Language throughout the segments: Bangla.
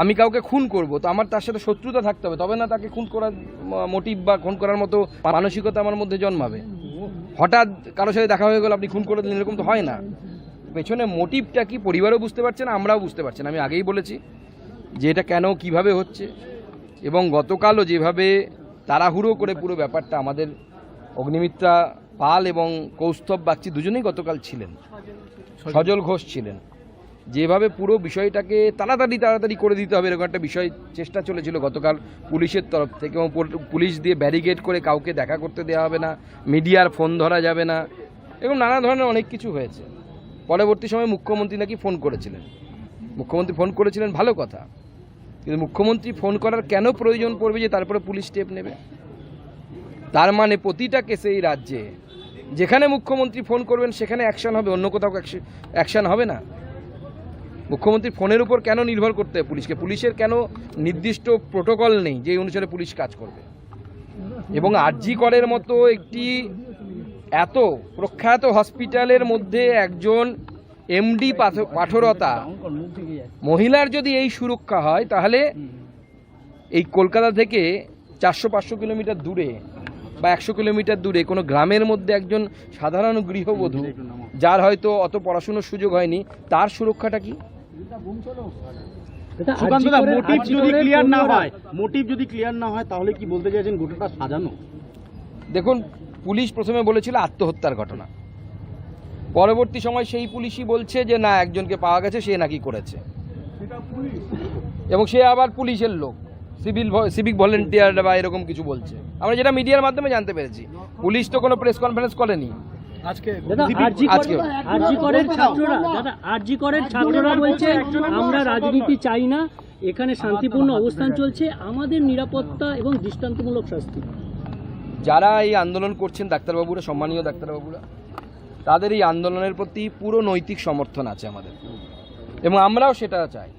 আমি কাউকে খুন করব, তো আমার তার সাথে শত্রুতা থাকতে হবে, তবে না তাকে খুন করার মোটিভ বা খুন করার মতো মানসিকতা আমার মধ্যে জন্মাবে। হঠাৎ কারোর সাথে দেখা হয়ে গেল, আপনি খুন করে দিলেন, এরকম তো হয় না। পেছনে মোটিভটা কি পরিবারও বুঝতে পারছে না, আমরাও বুঝতে পারছি না। আমি আগেই বলেছি যে এটা কেন, কীভাবে হচ্ছে, এবং গতকালও যেভাবে তাড়াহুড়ো করে পুরো ব্যাপারটা আমাদের অগ্নিমিত্রা পাল এবং কৌস্তব বাগচি দুজনেই গতকাল ছিলেন। সজল ঘোষ ছিলেন। যেভাবে পুরো বিষয়টাকে তাড়াতাড়ি তাড়াতাড়ি করে দিতে হবে, এরকম একটা বিষয় চেষ্টা চলেছিল গতকাল পুলিশের তরফ থেকে এবং পুলিশ দিয়ে ব্যারিকেড করে কাউকে দেখা করতে দেওয়া হবে না, মিডিয়ার ফোন ধরা যাবে না, এরকম নানা ধরনের অনেক কিছু হয়েছে। পরবর্তী সময় মুখ্যমন্ত্রী নাকি ফোন করেছিলেন। মুখ্যমন্ত্রী ফোন করেছিলেন, ভালো কথা। কিন্তু মুখ্যমন্ত্রী ফোন করার কেন প্রয়োজন পড়বে যে তারপরে পুলিশ স্টেপ নেবে? তার মানে প্রতিটা কেসে এই রাজ্যে যেখানে মুখ্যমন্ত্রী ফোন করবেন, সেখানে অ্যাকশন হবে, অন্য কোথাও অ্যাকশন হবে না। মুখ্যমন্ত্রী ফোনের উপর কেন নির্ভর করতে হবে পুলিশকে? পুলিশের কেন নির্দিষ্ট প্রোটোকল নেই যে অনুসারে পুলিশ কাজ করবে? এবং আরজি করের মতো একটি এত প্রখ্যাত হসপিটালের মধ্যে একজন এমডি পাঠরতা মহিলার যদি এই সুরক্ষা হয়, তাহলে এই কলকাতা থেকে চারশো পাঁচশো কিলোমিটার দূরে বা একশো কিলোমিটার দূরে কোনো গ্রামের মধ্যে একজন সাধারণ গৃহবধূ, যার হয়তো অত পড়াশুনোর সুযোগ হয়নি, তার সুরক্ষাটা কি? মোটিভ যদি ক্লিয়ার না হয় মোটিভ যদি ক্লিয়ার না হয় তাহলে কি বলতে চাইছেন গোটাটা সাজানো? দেখুন পুলিশ প্রথমে বলেছিল আত্মহত্যার ঘটনা। পরবর্তী সময় সেই পুলিশই বলছে যে না একজনকে পাওয়া গেছে সে নাকি করেছে। এবং সে আবার পুলিশের লোক সিভিল সিভিক ভলেন্টিয়ার বা এরকম কিছু বলছে। আমরা যেটা মিডিয়ার মাধ্যমে জানতে পেরেছি। পুলিশ তো কোনো প্রেস কনফারেন্স করেনি। আজকে। আরজি করের ছাত্ররা। দাদা আরজি করের ছাত্ররা বলছে আমরা রাজনীতি চাই না এখানে শান্তিপূর্ণ অবস্থান চলছে আমাদের নিরাপত্তা এবং দৃষ্টান্তমূলক শাস্তি। যারা এই আন্দোলন করছেন ডাক্তারবাবুরা সম্মানীয় ডাক্তারবাবুরা তাদের এই আন্দোলনের প্রতি পুরো নৈতিক সমর্থন আছে আমাদের। এবং আমরাও সেটা চাই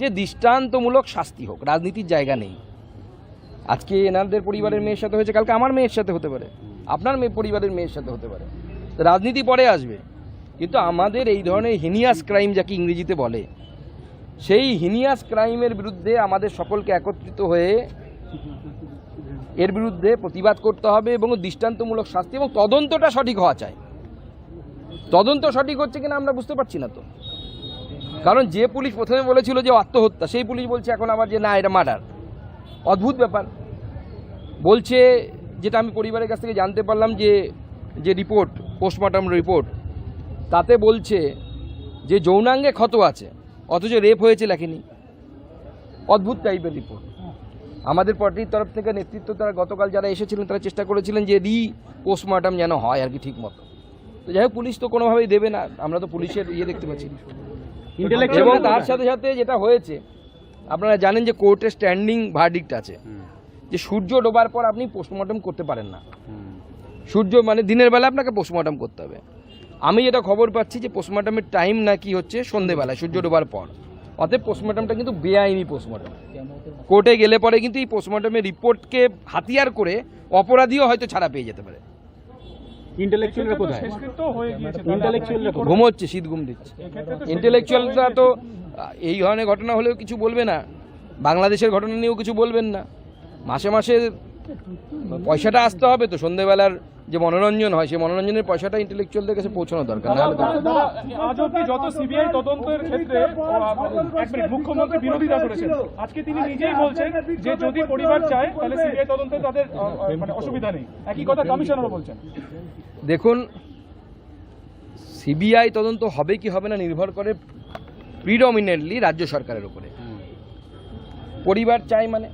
যে দৃষ্টান্তমূলক শাস্তি হোক রাজনীতির জায়গা নেই। আজকে এনাদের পরিবারের মেয়ের সাথে হয়েছে কালকে আমার মেয়ের সাথে হতে পারে। আপনার মেয়ে পরিবারের মেয়ের সাথে হতে পারে। রাজনীতি পরে আসবে। কিন্তু আমাদের এই ধরনের হিনিয়াস ক্রাইম যাকে ইংরেজিতে বলে, সেই হিনিয়াস ক্রাইমের বিরুদ্ধে আমাদের সকলকে একত্রিত হয়ে এর বিরুদ্ধে প্রতিবাদ করতে হবে এবং দৃষ্টান্তমূলক শাস্তি এবং তদন্তটা সঠিক হওয়া চাই। তদন্ত সঠিক হচ্ছে কিনা আমরা বুঝতে পারছি না তো। কারণ যে পুলিশ প্রথমে বলেছিল যে আত্মহত্যা, সেই পুলিশ বলছে এখন আবার যে না, এটা মার্ডার। অদ্ভুত ব্যাপার। বলছে, যেটা আমি পরিবারের কাছ থেকে জানতে পারলাম যে যে রিপোর্ট পোস্টমর্টম রিপোর্ট তাতে বলছে যে যৌনাঙ্গে ক্ষত আছে অথচ রেপ হয়েছে লেখেনি। অদ্ভুত টাইপের রিপোর্ট। আমাদের পার্টির তরফ থেকে নেতৃত্ব তারা গতকাল যারা এসেছিলেন তারা চেষ্টা করেছিলেন যে রি পোস্টমর্টম যেন হয় আর কি ঠিক মতো। তো যাই হোক পুলিশ তো কোনোভাবেই দেবে না আমরা তো পুলিশের ইয়ে দেখতে পাচ্ছি। এবং তার সাথে সাথে যেটা হয়েছে আপনারা জানেন যে কোর্টের স্ট্যান্ডিং ভার্ডিক্ট আছে। যে সূর্য ডোবার পর আপনি পোস্টমর্টম করতে পারেন না। সূর্য মানে দিনের বেলা আপনাকে পোস্টমর্টম করতে হবে। আমি যেটা খবর পাচ্ছি যে পোস্টমর্টমের টাইম নাকি হচ্ছে সন্ধেবেলায় সূর্য ডোবার পর। অতএব পোস্টমর্টমটা কিন্তু বেআইনি পোস্টমর্টম কোর্টে গেলে পরে কিন্তু এই পোস্টমর্টমের রিপোর্টকে হাতিয়ার করে অপরাধীও হয়তো ছাড়া পেয়ে যেতে পারে। ইন্টেলেকচুয়ালরা কোথায়? ইন্টেলেকচুয়ালরা কোথায়? ঘুমোচ্ছে শীত ঘুম দিচ্ছে। ইন্টেলেকচুয়ালরা তো এই ধরনের ঘটনা হলেও কিছু বলবে না। বাংলাদেশের ঘটনা নিয়েও কিছু বলবেন না। মাসে মাসে পয়সাটা আসতে হবে তো সন্ধেবেলার যে মনোরঞ্জন হয় সেই মনোরঞ্জনের পয়সাটা ইন্টেলেকচুয়ালদের কাছে পৌঁছানো দরকার আজ অব্দি যত সিবিআই তদন্তের ক্ষেত্রে মুখ্যমন্ত্রী বিরোধিতা করেছেন। আজকে তিনি নিজেই বলছেন যে যদি পরিবার চায় তাহলে সিবিআই তদন্তে তাদের মানে অসুবিধা নেই। একই কথা কমিশনারও বলছেন। দেখুন সিবিআই তদন্ত হবে কি হবে না নির্ভর করে প্রিডমিনেন্টলি রাজ্য সরকারের উপরে। পরিবার চাই মানে?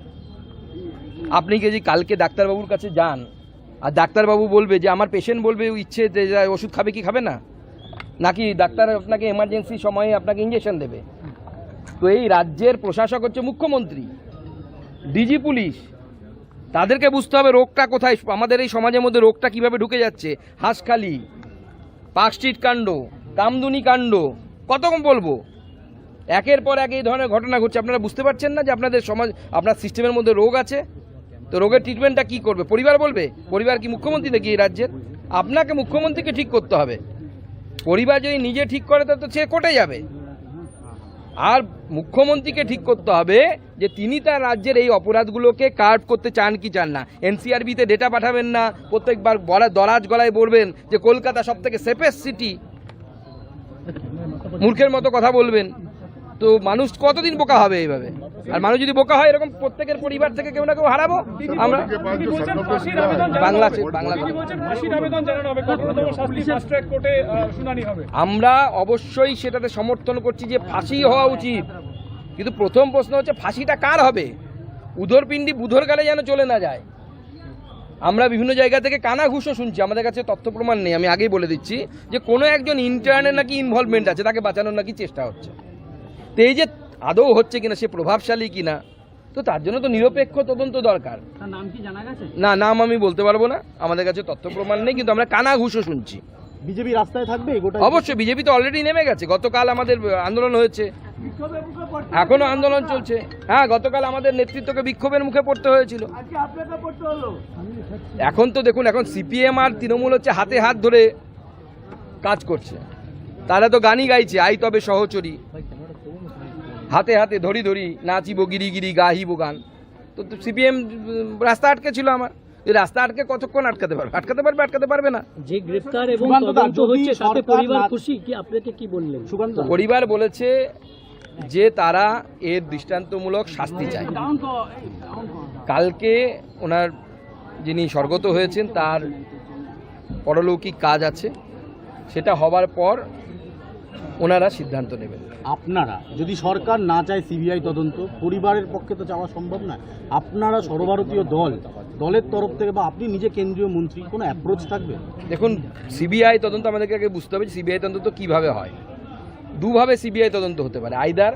আপনি কি যদি কালকে ডাক্তারবাবুর কাছে যান আর ডাক্তারবাবু বলবে যে, আমার পেশেন্ট বলবে ইচ্ছে যে ওষুধ খাবে কি খাবে না? নাকি ডাক্তার আপনাকে এমার্জেন্সি সময়ে আপনাকে ইঞ্জেকশন দেবে? তো এই রাজ্যের প্রশাসক হচ্ছে মুখ্যমন্ত্রী ডিজি পুলিশ। তাদেরকে বুঝতে হবে রোগটা কোথায়, আমাদের এই সমাজের মধ্যে রোগটা কীভাবে ঢুকে যাচ্ছে। হাঁসখালি, পার্ক স্ট্রিট কাণ্ড, কামদুনি কাণ্ড, কত বলব? একের পর এক এই ধরনের ঘটনা ঘটছে। আপনারা বুঝতে পারছেন না যে আপনাদের সমাজ, আপনার সিস্টেমের মধ্যে রোগ আছে? তো রোগের ট্রিটমেন্টটা কি করবে? পরিবার বলবে? পরিবার কি মুখ্যমন্ত্রী নাকি এই রাজ্যের? আপনাকে মুখ্যমন্ত্রীকে ঠিক করতে হবে। পরিবার যদি নিজে ঠিক করে, তো সে কোর্টে যাবে। আর মুখ্যমন্ত্রীকে ঠিক করতে হবে যে তিনি তার রাজ্যের এই অপরাধগুলোকে কার্ভ করতে চান কি চান না। এনসিআরবিতে ডেটা পাঠাবেন না, প্রত্যেকবার বলা দরাজ গলায় বলবেন যে কলকাতা সব থেকে সেফেস্ট সিটি মূর্খের মতো কথা বলবেন। তো মানুষ কতদিন বোকা হবে এইভাবে? আর মানুষ যদি বোকা হয় এরকম প্রত্যেকের পরিবার থেকে কেউ না কেউ হারাবো? আমরা বাংলা বাংলা তিনি বলছেন? ফাঁসির আবেদন জানানো হবে। কঠোরতম শাস্তি ফাস্ট ট্র্যাক কোর্টে আহ, শুনানি হবে। আমরা অবশ্যই সেটাতে সমর্থন করছি যে ফাঁসি হওয়া উচিত। কিন্তু প্রথম প্রশ্ন হচ্ছে ফাঁসিটা কার হবে? উধরপিণ্ডি বুধর গালে যেন চলে না যায়। আমরা বিভিন্ন জায়গা থেকে কানা ঘুষও শুনছি। আমাদের কাছে তথ্য প্রমাণ নেই। আমি আগেই বলে দিচ্ছি যে কোনো একজন ইন্টার্নের নাকি ইনভলভমেন্ট আছে তাকে বাঁচানোর নাকি চেষ্টা হচ্ছে। তো এই যে আদৌ হচ্ছে কিনা সে প্রভাবশালী কিনা তো তার জন্য তো নিরপেক্ষ তদন্ত দরকার। তার নাম কি জানা গেছে? না নাম আমি বলতে পারব না আমাদের কাছে তথ্য প্রমাণ নেই কিন্তু আমরা কানা ঘুষও শুনছি। বিজেপি রাস্তায় থাকবে অবশ্যই বিজেপি তো অলরেডি নেমে গেছে গতকাল আমাদের আন্দোলন হয়েছে। এখনও আন্দোলন চলছে। হ্যাঁ গতকাল আমাদের নেতৃত্বকে বিক্ষোভের মুখে পড়তে হয়েছিল। এখন তো দেখুন এখন সিপিএম আর তৃণমূল হচ্ছে হাতে হাত ধরে কাজ করছে। তারা তো গানই গাইছে আই তবে সহচরী। হাতে হাতে ধরি ধরি নাচিব গিরি গিরি গাহিব গান। তো সিপিএম রাস্তা আটকে ছিল আমার। রাস্তা আটকে কতক্ষণ আটকাতে পারবে? আটকাতে পারবে আটকাতে পারবে না। যে গ্রেফতার এবং তদন্ত হচ্ছে তাতে পরিবার খুশি কি? আপনাকে কি বললেন? পরিবার বলেছে যে তারা এর দৃষ্টান্তমূলক শাস্তি চায়। কালকে ওনার যিনি স্বর্গত হয়েছেন তার পরলৌকিক কাজ আছে। সেটা হবার পর ওনারা সিদ্ধান্ত নেবেন। আপনারা যদি সরকার না চায় সিবিআই তদন্ত পরিবারের পক্ষে তো যাওয়া সম্ভব না আপনারা সর্বভারতীয় দল দলের তরফ থেকে বা আপনি নিজে কেন্দ্রীয় মন্ত্রী কোনো অ্যাপ্রোচ থাকবে? দেখুন সিবিআই তদন্ত আমাদেরকে আগে বুঝতে হবে সিবিআই তদন্ত কীভাবে হয়। দুভাবে সিবিআই তদন্ত হতে পারে। আইদার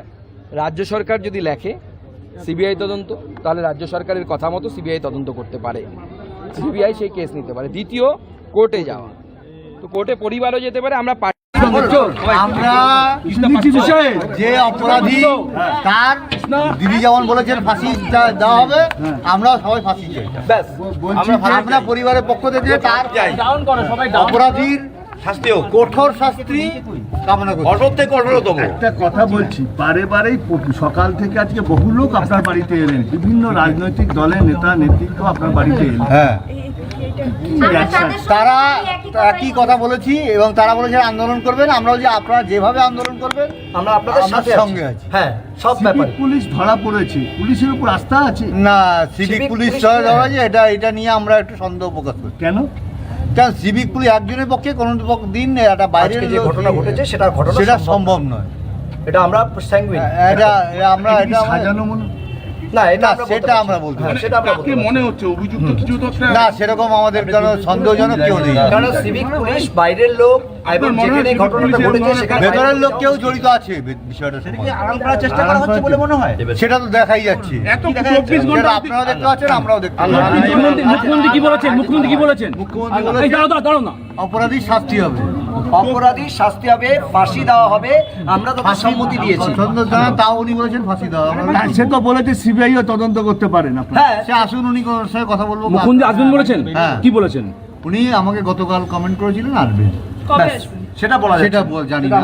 রাজ্য সরকার যদি লেখে সিবিআই তদন্ত তাহলে রাজ্য সরকারের কথা মতো সিবিআই তদন্ত করতে পারে। সিবিআই সেই কেস নিতে পারে। দ্বিতীয় কোর্টে যাওয়া। তো কোর্টে পরিবারও যেতে পারে আমরা আমরা যে অপরাধী তার দিদি যেমন বলেছেন ফাঁসি দা- দেওয়া হবে আমরা সবাই ফাঁসি চাই। আমরা আমরা পরিবারের পক্ষ থেকে তার অপরাধীর শাস্তি হোক। কঠোর শাস্তি কামনা করি। কঠোর কঠোরতম একটা কথা বলছি বারে বারেই সকাল থেকে আজকে বহু লোক আপনার বাড়িতে এলেন। বিভিন্ন রাজনৈতিক দলের নেতা নেতৃত্ব আপনার বাড়িতে এলেন। হ্যাঁ। তারা একই কথা বলেছি। এবং তারা বলেছে আন্দোলন করবেন। আমরা বলছি আপনারা যেভাবে আন্দোলন করবেন আমরা আপনাদের সাথে সঙ্গে আছি। হ্যাঁ সব সিভিক পুলিশ ধরা পড়েছে। পুলিশের উপর আস্থা আছে? না সিভিক পুলিশ ধরা ধরা যে এটা এটা নিয়ে আমরা একটু সন্দেহ প্রকাশ করি। কেন? কারণ সিভিক পুলিশ একজনের পক্ষে কোনো পক্ষ- দিন একটা বাইরের যে ঘটনা ঘটেছে সেটা ঘটনা সেটা সম্ভব নয়। এটা আমরা স্যাঙ্গুইন এটা আমরা এটা সাজানো মনে না এটা সেটা আমরা বলতে হ্যাঁ, পারছি সেটা আমরা বলতে মনে হচ্ছে অভিযুক্ত কিছু তো না সেরকম আমাদের কোনো সন্দেহজনক কেউ নেই। কারণ সিভিক পুলিশ বাইরের লোক এবং যেখানে ঘটনাটা ঘটেছে সেখানে ভেতরের লোক কেউ জড়িত আছে? বিষয়টা আরাম করার চেষ্টা করা হচ্ছে বলে মনে হয়। সেটা তো দেখাই যাচ্ছে। এত চব্বিশ সেটা আপনারাও দেখতে পাচ্ছেন আমরাও দেখতে পাচ্ছি। মুখ্যমন্ত্রী কি বলেছেন? মুখ্যমন্ত্রী কি বলেছেন। মুখ্যমন্ত্রী বলেছেন? দাঁড়াও, দাঁড়াও না। অপরাধী শাস্তি হবে। অপরাধী শাস্তি হবে ফাঁসি দেওয়া হবে। আমরা তো সম্মতি দিয়েছি। তা উনি বলেছেন ফাঁসি দেওয়া হবে। সে তো বলেছে সিবিআইও তদন্ত করতে পারে না। হ্যাঁ। সে আসুন উনি সাথে সঙ্গে কথা বলব মুকুন্দ আসবেন বলেছেন? হ্যাঁ। কি বলেছেন? উনি আমাকে গতকাল কমেন্ট করেছিলেন আসবেন? সেটা বলা সেটা জানি না।